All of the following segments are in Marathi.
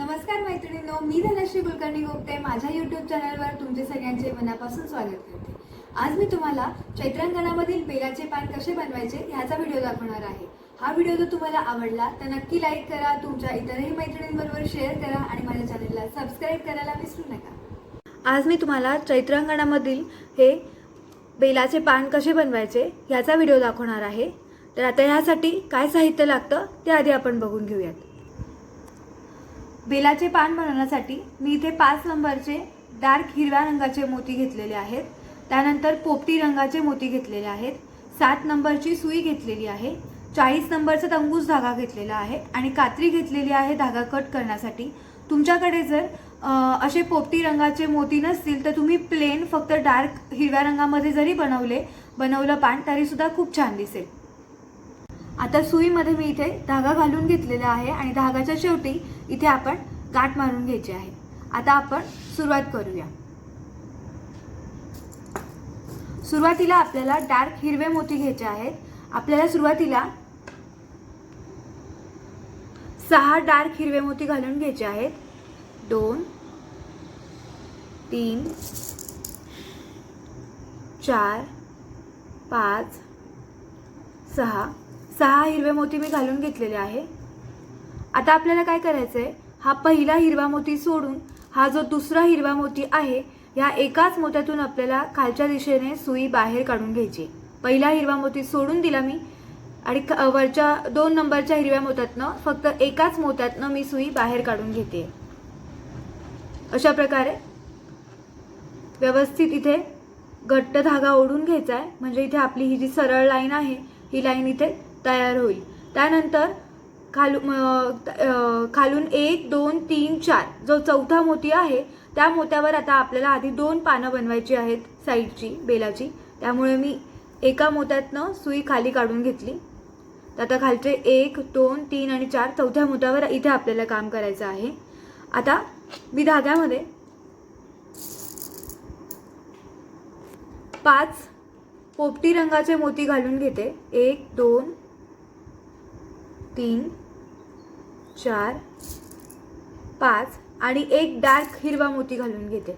नमस्कार मैत्रिणींनो मी धनश्री कुलकर्णी गोपटे माझ्या युट्यूब चॅनलवर तुमचे सगळ्यांचे मनापासून स्वागत करते. आज मी तुम्हाला चैत्रांगणामधील बेलाचे पान कसे बनवायचे ह्याचा व्हिडिओ दाखवणार आहे. हा व्हिडिओ जर तुम्हाला आवडला तर नक्की लाईक करा तुमच्या इतरही मैत्रिणींबरोबर शेअर करा आणि माझ्या चॅनलला सबस्क्राईब करायला विसरू नका. आज मी तुम्हाला चैत्रांगणामधील हे बेलाचे पान कसे बनवायचे ह्याचा व्हिडिओ दाखवणार आहे. तर आता ह्यासाठी काय साहित्य लागतं ते आधी आपण बघून घेऊयात. बेलाचे पान बनवण्यासाठी मी इथे पाच नंबरचे डार्क हिरव्या रंगाचे मोती घेतलेले आहेत. त्यानंतर पोपटी रंगाचे मोती घेतलेले आहेत. सात नंबरची सुई घेतलेली आहे. चाळीस नंबरचा तंगूस धागा घेतलेला आहे आणि कात्री घेतलेली आहे धागा कट करण्यासाठी. तुमच्याकडे जर असे पोपटी रंगाचे मोती नसतील तर तुम्ही प्लेन फक्त डार्क हिरव्या रंगामध्ये जरी बनवले बनवलं पान तरीसुद्धा खूप छान दिसेल. आता सुईमध्ये मी इथे धागा घालून घेतलेला आहे आणि धागाच्या शेवटी इथे आपण गाठ मारून घ्यायची आहे. आता आपण सुरुवात करूया. सुरुवातीला आपल्याला डार्क हिरवे मोती घ्यायचे आहेत. आपल्याला सुरुवातीला सहा डार्क हिरवे मोती घालून घ्यायचे आहेत. दोन तीन चार पाच सहा. सहा हिरवे मोती मी घालून घेतलेले आहे. आता आपल्याला काय करायचं आहे हा पहिला हिरवा मोती सोडून हा जो दुसरा हिरवा मोती आहे ह्या एकाच मोत्यातून आपल्याला खालच्या दिशेने सुई बाहेर काढून घ्यायची. पहिला हिरवा मोती सोडून दिला मी आणि ख- वरच्या दोन नंबरच्या हिरव्या मोत्यातनं फक्त एकाच मोत्यातनं मी सुई बाहेर काढून घेते. अशा प्रकारे व्यवस्थित इथे घट्ट धागा ओढून घ्यायचा आहे. म्हणजे इथे आपली ही जी सरळ लाईन आहे ही लाईन इथे तयार होईल. त्यानंतर खालू खालून एक दोन तीन चार. जो चौथा मोती आहे त्या मोत्यावर आता आपल्याला आधी दोन पानं बनवायची आहेत साईडची बेलाची. त्यामुळे मी एका मोत्यातनं सुई खाली काढून घेतली. तर आता खालचे एक दोन तीन आणि चार चौथ्या मोत्यावर इथे आपल्याला काम करायचं आहे. आता मी धाग्यामध्ये पाच पोपटी रंगाचे मोती घालून घेते. एक दोन तीन चार पाच आणि एक डार्क हिरवा मोती घालून घेते.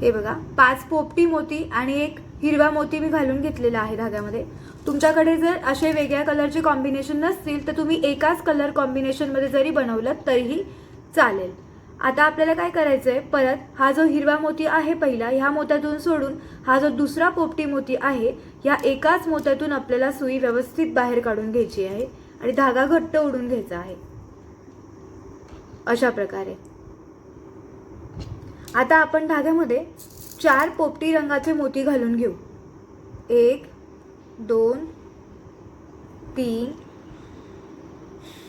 हे बघा पाच पोपटी मोती आणि एक हिरवा मोती मी घालून घेतलेला आहे धाग्यामध्ये. तुमच्याकडे जर असे वेगळ्या कलरचे कॉम्बिनेशन नसतील तर तुम्ही एकाच कलर कॉम्बिनेशनमध्ये जरी बनवलं तरीही चालेल. आता आपल्याला काय करायचं आहे परत हा जो हिरवा मोती आहे पहिला ह्या मोत्यातून सोडून हा जो दुसरा पोपटी मोती आहे या एकाच मोत्यातून आपल्याला सुई व्यवस्थित बाहेर काढून घ्यायची आहे आणि धागा घट्ट ओढून घ्यायचा आहे. अशा प्रकारे. आता आपण धाग्यामध्ये चार पोपटी रंगाचे मोती घालून घेऊ. एक दोन तीन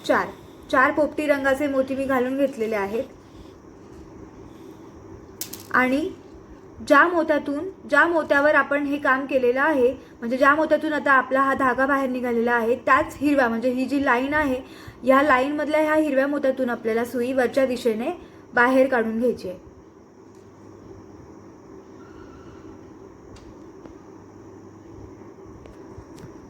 चार. चार पोपटी रंगाचे मोती मी घालून घेतलेले आहेत. आणि ज्या मोत्यातून ज्या मोत्यावर आपण हे काम केलेलं आहे म्हणजे ज्या मोत्यातून आता आपला हा धागा बाहेर निघालेला आहे त्याच हिरव्या म्हणजे ही जी लाईन आहे या लाईनमधल्या ह्या हिरव्या मोत्यातून आपल्याला सुई वरच्या दिशेने बाहेर काढून घ्यायची आहे.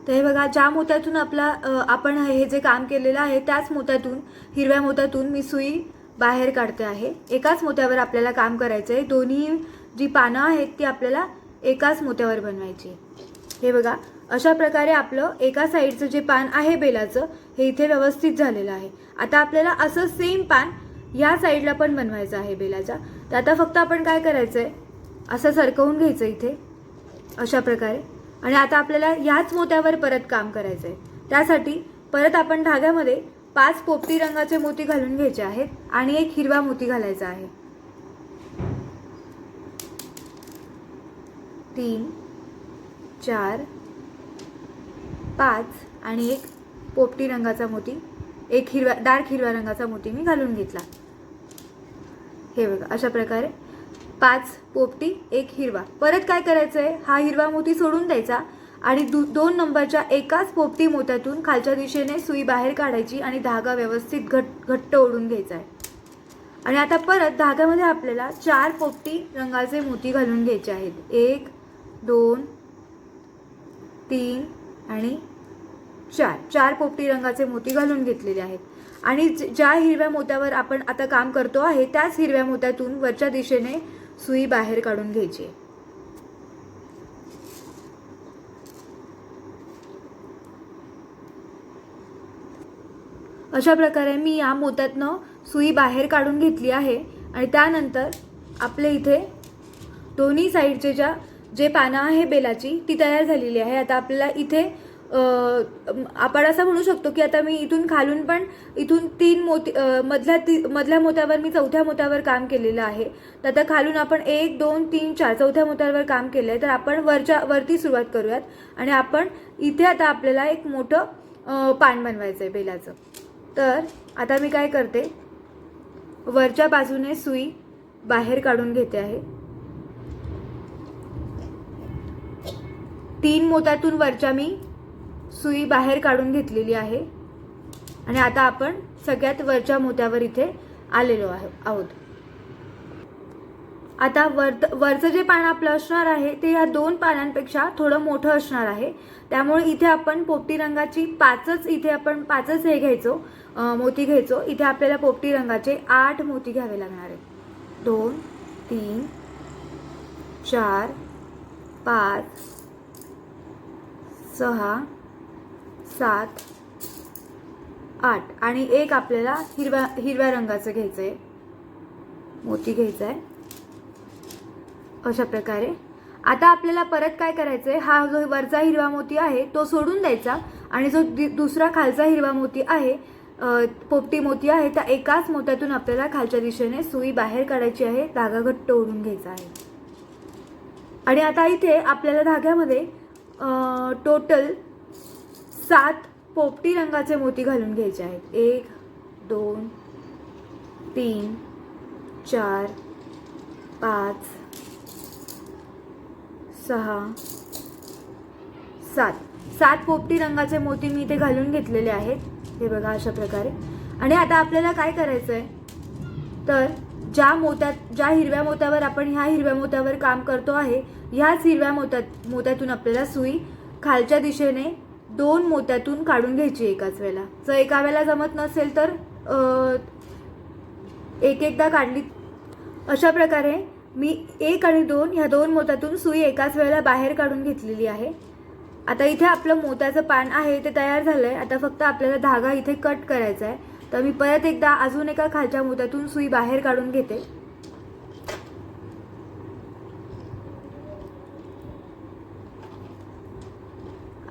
तर हे बघा ज्या मोत्यातून आपला आपण हे जे काम केलेलं आहे त्याच मोत्यातून हिरव्या मोत्यातून मी सुई बाहेर काढते आहे. एकाच मोत्यावर आपल्याला काम करायचं आहे दोन्ही जी पानं आहेत ती आपल्याला एकाच मोत्यावर बनवायची. हे बघा अशा प्रकारे आपलं एका साईडचं जे पान आहे बेलाचं हे इथे व्यवस्थित झालेलं आहे. आता आपल्याला असं सेम पान ह्या साईडला पण बनवायचं आहे बेलाच्या तर आता फक्त आपण काय करायचं आहे असं सरकवून घ्यायचं इथे अशा प्रकारे. आणि आता आपल्याला ह्याच मोत्यावर परत काम करायचं आहे त्यासाठी परत आपण धाग्यामध्ये पाच पोपटी रंगाचे मोती घालून घ्यायचे आहेत आणि एक हिरवा मोती घालायचा आहे. तीन चार पाच आणि एक पोपटी रंगाचा मोती एक हिरव्या डार्क हिरव्या रंगाचा मोती मी घालून घेतला. हे बघा अशा प्रकारे पाच पोपटी एक हिरवा. परत काय करायचं आहे हा हिरवा मोती सोडून द्यायचा आणि दु दोन नंबरच्या एकाच पोपटी मोत्यातून खालच्या दिशेने सुई बाहेर काढायची आणि धागा व्यवस्थित घट घट्ट ओढून घ्यायचा आहे आणि आता परत धाग्यामध्ये आपल्याला चार पोपटी रंगाचे मोती घालून घ्यायचे आहेत. एक दोन तीन आणि चार. चार पोपटी रंगाचे मोती घालून घेतलेले आहेत. आणि ज्या हिरव्या मोत्यावर आपण आता काम करतो आहे त्याच हिरव्या मोत्यातून वरच्या दिशेने सुई बाहेर काढून घ्यायची अशा प्रकारे मी या मोत्यातनं सुई बाहेर काढून घेतली आहे. आणि त्यानंतर आपले इथे दोन्ही साईडचे ज्या जे पानं आहे बेलाची ती तयार झालेली आहे. आता आपल्याला इथे आपण असं म्हणू शकतो की आता मी इथून खालून पण इथून तीन मोती मधल्या ती मधल्या मोत्यावर मी चौथ्या मोत्यावर काम केलेलं आहे. तर आता खालून आपण एक दोन तीन चार चौथ्या मोत्यावर काम केलं आहे तर आपण वरच्या वरती सुरुवात करूयात. आणि आपण इथे आता आपल्याला एक मोठं पान बनवायचं आहे बेलाचं. तर आता मी काय करते? वरच्या बाजूने सुई बाहेर काढून घेते आहे. तीन मोत्यातून वरच्या मी सुई बाहेर काढून घेतलेली आहे. आणि आता आपण सगळ्यात वरच्या मोत्यावर इथे आलेलो आहोत. आता वर वरचं जे पान आपलं असणार आहे ते ह्या दोन पानांपेक्षा थोडं मोठं असणार आहे. त्यामुळे इथे आपण पोपटी रंगाची पाचच इथे आपण पाचच हे घ्यायचो मोती घ्यायचो. इथे आपल्याला पोपटी रंगाचे आठ मोती घ्यावे लागणार आहेत. दोन तीन चार पाच सहा सात आठ. आणि एक आपल्याला हिरव्या हिरव्या रंगाचं घ्यायचं आहे मोती घ्यायचा आहे अशा प्रकारे. आता आपल्याला परत काय करायचं आहे हा जो वरचा हिरवा मोती आहे तो सोडून द्यायचा. आणि जो दि- दुसरा खालचा हिरवा मोती आहे पोपटी मोती आहे त्या एकाच मोत्यातून आपल्याला खालच्या दिशेने सुई बाहेर काढायची आहे धागा घट्ट ओढून घ्यायचा आहे. आणि आता इथे आपल्याला धाग्यामध्ये टोटल सात पोपटी रंगाचे मोती घालून घ्यायचे आहेत. एक दोन तीन चार पाच सहा सात. सात पोपटी रंगाचे मोती मी इथे घालून घेतलेले आहेत. हे बघा अशा प्रकारे. आणि आता आपल्याला काय करायचं आहे तर ज्या मोत्यात ज्या हिरव्या मोत्यावर आपण ह्या हिरव्या मोत्यावर काम करतो आहे ह्याच हिरव्या मोत्यात मोत्यातून आपल्याला सुई खालच्या दिशेने दोन मोत्यातून काढून घ्यायची एकाच वेळेला. जर एका वेळेला जमत नसेल तर एक एकदा काढली अशा प्रकारे मी एक आणि दोन ह्या दोन मोत्यातून सुई एकाच वेळेला बाहेर काढून घेतलेली आहे. आता इथे आपलं मोत्याचं पान आहे ते तयार झालं आहे आता फक्त आपल्याला धागा इथे कट करायचा आहे. तर मी परत एकदा अजून एका खालच्या मोत्यातून सुई बाहेर काढून घेते.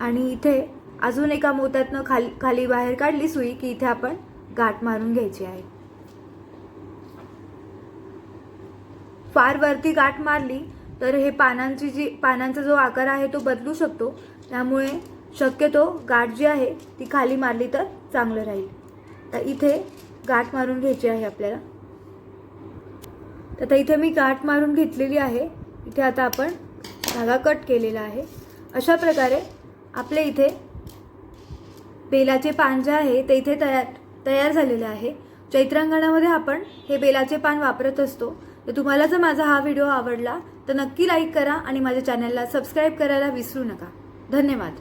आणि इथे अजून एका मोत्यातनं खाली खाली बाहेर काढली सुई की इथे आपण गाठ मारून घ्यायची आहे. फार वरती गाठ मारली तर हे पानांची जी पानांचा जो आकार आहे तो बदलू शकतो. त्यामुळे शक्यतो गाठ जी आहे ती खाली मारली तर चांगलं राहील. तर इथे गाठ मारून घ्यायची आहे आपल्याला. तर आता इथे मी गाठ मारून घेतलेली आहे. इथे आता आपण धागा कट केलेला आहे. अशा प्रकारे आपल्या इथे बेलाचे पान जे आहे ते इथे तयार तयार झालेले आहे. चैत्रांगणामध्ये आपण हे बेलाचे पान वापरत असतो. तर तुम्हाला जर माझा हा व्हिडिओ आवडला तर नक्की लाईक करा आणि माझ्या चॅनलला सबस्क्राईब करायला विसरू नका. धन्यवाद.